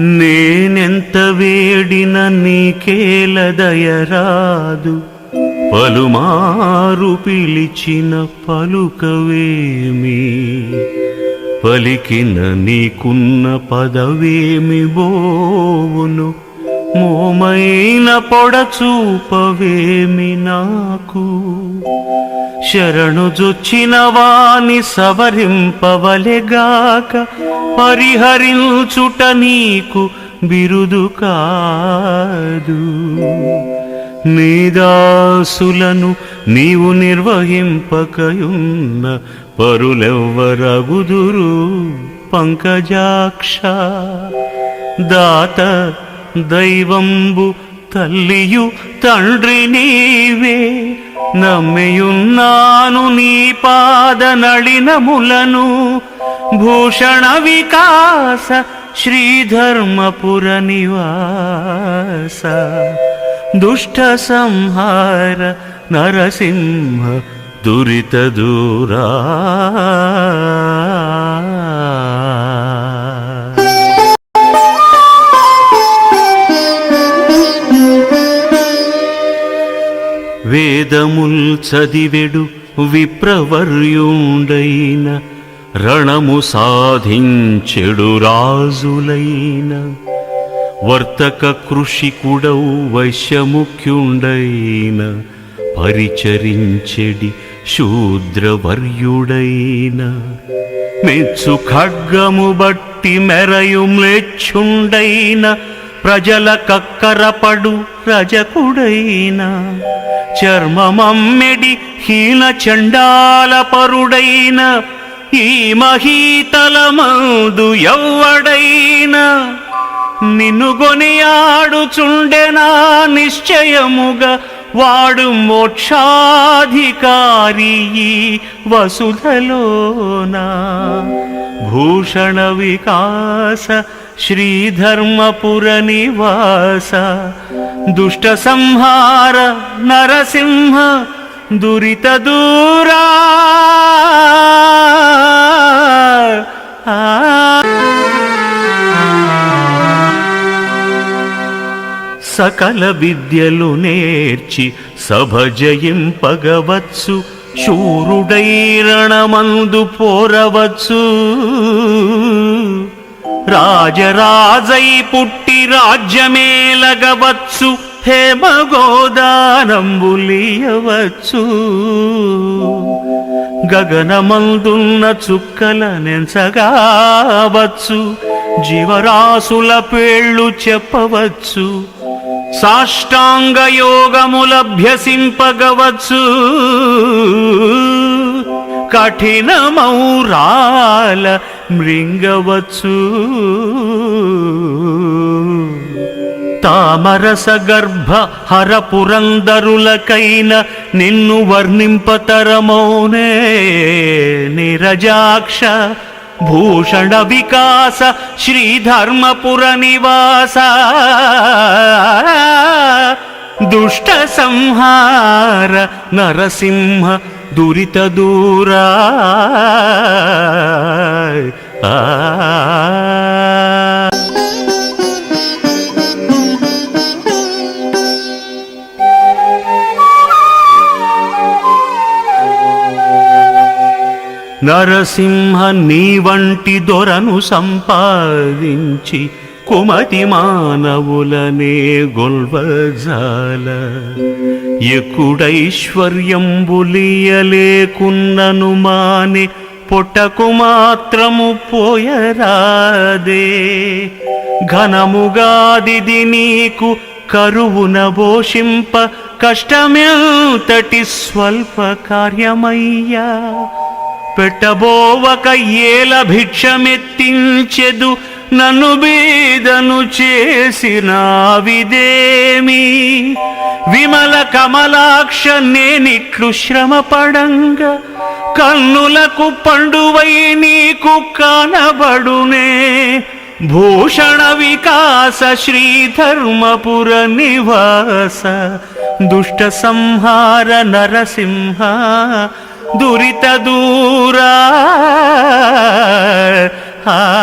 నేనెంత వేడిన నీకేల దయరాదు పలుమారు పిలిచిన పలుకవేమి పలికిన నీకున్న పదవేమి బోవును మోమైన పొడచూపవేమి నాకు? శరణుజొచ్చిన వాని సవరింపవలెగాక పరిహరించుట నీకు బిరుదు కాదు. నీదాసులను నీవు నిర్వహింపకయున్న పరులెవ్వరగుదురు? పంకజాక్ష దాత దైవంబు తల్లియు తండ్రి నీవే నమ్మియున్నాను నీ పాద నళినములను భూషణ వికాస శ్రీధర్మపుర నివాస దుష్ట సంహార నరసింహ దురిత దూరా వేదముల్ చదివెడు విప్రవర్యుండైన రణము సాధించెడు రాజులైన. వర్తక కృషికుడౌ వైశ్యముఖ్యుండైన పరిచరించెడి శూద్రవర్యుడైన. మెచ్చు ఖడ్గము బట్టి మెరయు మ్లేచ్చుండైన ప్రజల కక్కరపడు రజకుడైన చర్మమమ్మెడి హీన చండాల పరుడైన ఈ మహీతలమందు ఎవ్వడైనా నిన్ను కొనియాడుచుండెనా నిశ్చయముగా వాడు మోక్షాధికారి ఈ వసుధలోనా. భూషణ వికాస శ్రీధర్మపుర నివాస దుష్ట సంహార నరసింహ దురిత దూరా. ఆ. సకల విద్యలు నేర్చి సభ జయింపగవచ్చు శూరుడైరణమందు పోరవచ్చు. రాజరాజై పుట్టి రాజ్యమేలగవచ్చు హేమగోదానంబులియవచ్చు. గగనమందున్న చుక్కల నెంచగావచ్చు జీవరాశుల పేళ్ళు చెప్పవచ్చు సాష్టాంగ యోగములభ్యసింపగవచ్చు. కఠినమౌరాల మృంగవచ్చు. తామరస గర్భ హర పురందరులకైన నిన్ను వర్ణింపతరమౌనే నిరజాక్ష భూషణ వికాస శ్రీధర్మపుర నివాస. దుష్ట సంహార నరసింహ దురిత దూరా. నరసింహ నీ వంటి దొరను సంపాదించి కుమతి మానవులనే గొల్వజాల. ఎక్కుడైశ్వర్యంబులియలేకున్నను మానే పొట్టకు మాత్రము పోయరాదే. ఘనముగాదిది నీకు కరువున భోషింప కష్టమెంతటి స్వల్ప కార్యమయ్యా. పెట్టబోవక ఏల భిక్షమెత్తించెదు నన్ను బీదను చేసిన విదేమి విమల కమలాక్ష నేనిట్లు శ్రమ పడంగా కన్నులకు పండువై నీకు కనబడునే. భూషణ వికాస శ్రీధర్మపుర నివాస. దుష్ట సంహార నరసింహ దురిత దూరా. ఆ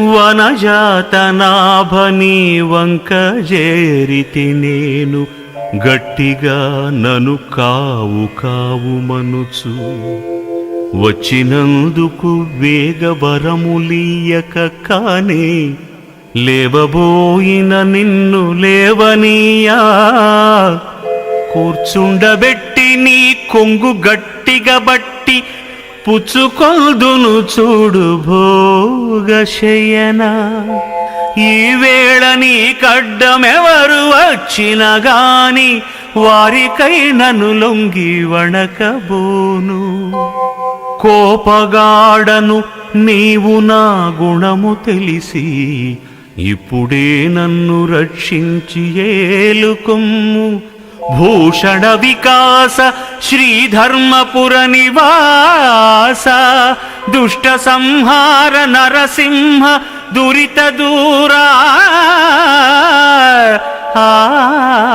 వనజాతనాభని వంక జేరితి నేను గట్టిగా నను కావు కావు మనుచు. వచ్చినందుకు వేగవరములీయక కానే లేవబోయిన నిన్ను లేవనీయా. కూర్చుండబెట్టి నీ కొంగు గట్టిగా బట్టి పుచ్చుకొల్దును చూడు భోగశయనా. ఈ వేళ నీ కడ్డమెవరు వచ్చిన గాని వారికై నన్ను లొంగి వణకబోను. కోపగాడను నీవు నా గుణము తెలిసి ఇప్పుడే నన్ను రక్షించి ఏలుకొమ్ము. భూషణ వికాస శ్రీధర్మపుర నివాస దుష్ట సంహార నరసింహ దురిత దూరా. ఆ.